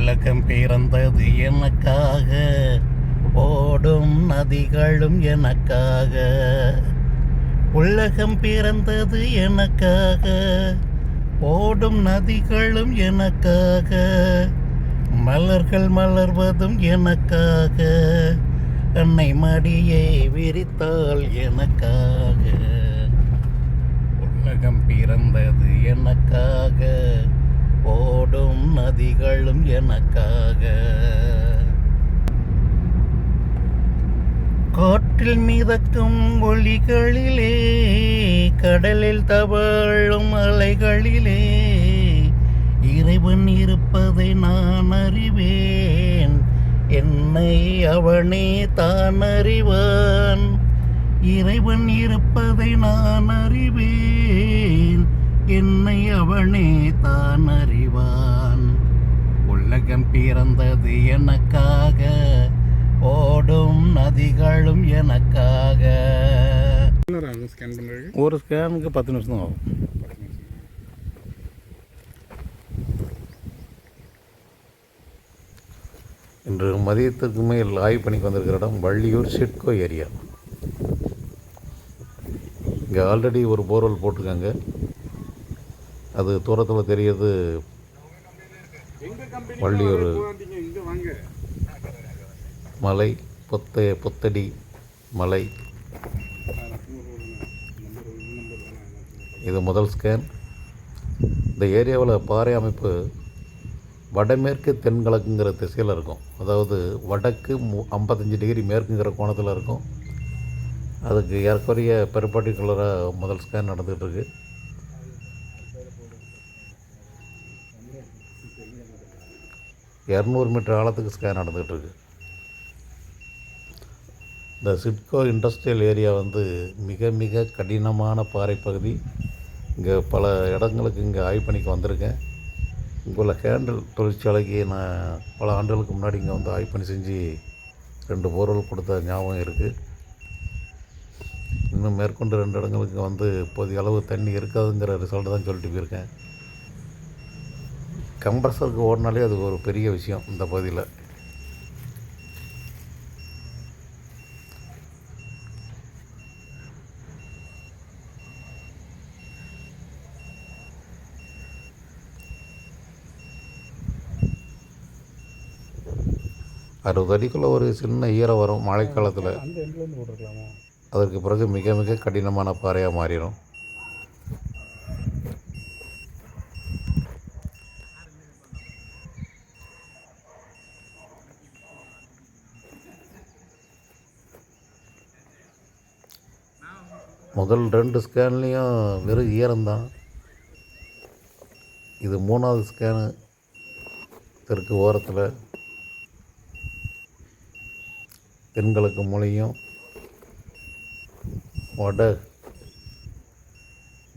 உலகம் பிறந்தது எனக்காக. ஓடும் நதிகளும் எனக்காக. உலகம் பிறந்தது எனக்காக. ஓடும் நதிகளும் எனக்காக. மலர்கள் மலர்வதும் எனக்காக. அன்னை மடியை விரித்தாள் எனக்காக. உலகம் பிறந்தது எனக்காக. நதிகளும் எனக்காக. காற்றில் மிதக்கும் ஒளிகளிலே கடலில் தவழும் அலைகளிலே இறைவன் இருப்பதை நான் அறிவேன். என்னை அவனே தான் அறிவான். இறைவன் இருப்பதை நான் அறிவேன். என்னை அவனே தான் அறிவான். உலகம் பிறந்தது எனக்காக ஓடும் நதிகளும் எனக்காக. ஒரு ஸ்கேனுக்கு பத்து நிமிஷம் தான் ஆகும். இன்று மதியத்துக்கு மேல் ஆய்வு பணிக்கு வந்திருக்கிற இடம் வள்ளியூர் சிட்கோ ஏரியா. இங்கே ஆல்ரெடி ஒரு போர்வெல் போட்டிருக்காங்க. அது தூரத்தில் தெரியறது வள்ளியூர் மலை பொத்த பொத்தடி மலை. இது முதல் ஸ்கேன் இந்த ஏரியாவில் பாறை அமைப்பு வடமேற்கு தென்கிழக்குங்கிற திசையில் இருக்கும். அதாவது வடக்கு மு ஐம்பத்தஞ்சு டிகிரி மேற்குங்கிற கோணத்தில் இருக்கும். அதுக்கு ஏறக்குறைய பெர்பர்டிகுலராக முதல் ஸ்கேன் நடந்துகிட்டு இரநூறு மீட்டர் ஆழத்துக்கு ஸ்கேன் நடந்துகிட்ருக்கு இந்த சிட்கோ இண்டஸ்ட்ரியல் ஏரியா வந்து மிக மிக கடினமான பாறை பகுதி. இங்கே பல இடங்களுக்கு இங்கே ஆய்வு பண்ணிக்கு வந்திருக்கேன். இங்கே உள்ள கேண்டில் தொழிற்சாலைக்கு நான் பல ஆண்டுகளுக்கு முன்னாடி இங்கே வந்து ஆய்வு பண்ணி செஞ்சு ரெண்டு போர்வெல் கொடுத்த ஞாபகம் இருக்குது இன்னும் மேற்கொண்டு ரெண்டு இடங்களுக்கு வந்து இப்போதைய அளவு தண்ணி இருக்காதுங்கிற ரிசல்ட் தான் சொல்லிட்டு போயிருக்கேன். கம்ப்ரஸருக்கு ஓடினாலே அது ஒரு பெரிய விஷயம் இந்த பகுதியில். அறுபது அடிக்குள்ளே ஒரு சின்ன ஈரம் வரும் மழைக்காலத்தில். அதற்கு பிறகு மிக மிக கடினமான பாறையாக மாறிடும். முதல் ரெண்டு ஸ்கேன்லேயும் வெறும் ஈரம்தான் இது மூணாவது ஸ்கேனு. தெற்கு ஓரத்தில். தென்கிழக்கு மூலையும். வட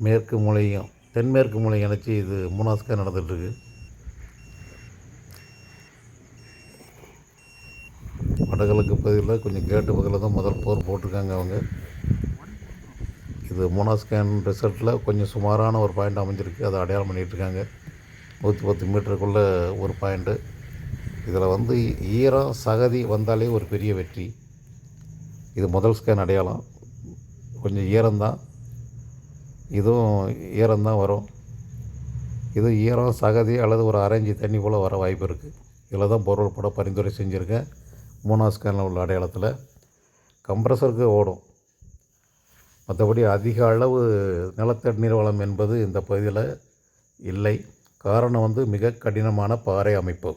மேற்கு மூலையும். தென்மேற்கு மூலை இணைச்சி இது மூணாவது ஸ்கேன் நடந்துகிட்ருக்கு வடகிழக்கு பகுதியில் கொஞ்சம் கேட்டு பகுதியில் தான் முதல் போர் போட்டிருக்காங்க அவங்க. இது மூணாவது ஸ்கேன் ரிசல்ட்டில் கொஞ்சம் சுமாரான ஒரு பாயிண்ட் அமைஞ்சிருக்கு. அதை அடையாளம் பண்ணிகிட்ருக்காங்க நூற்றி பத்து மீட்டருக்குள்ளே ஒரு பாயிண்ட்டு இதில் வந்து ஈரம் சகதி வந்தாலே ஒரு பெரிய வெற்றி. இது முதல் ஸ்கேன் அடையாளம். கொஞ்சம் ஈரம்தான். இதுவும் ஈரம்தான் வரும். இது ஈரம் சகதி அல்லது ஒரு அரைஞ்சி தண்ணி போல் வர வாய்ப்பு இருக்குது இதில் தான் பொருள் பட பரிந்துரை செஞ்சுருக்கேன். மூணாவது ஸ்கேனில் உள்ள அடையாளத்தில். கம்ப்ரஸருக்கு ஓடும். மற்றபடி அதிக அளவு நிலத்தடி நீர் வளம் என்பது இந்த பகுதியில் இல்லை. காரணம் வந்து மிக கடினமான பாறை அமைப்பு.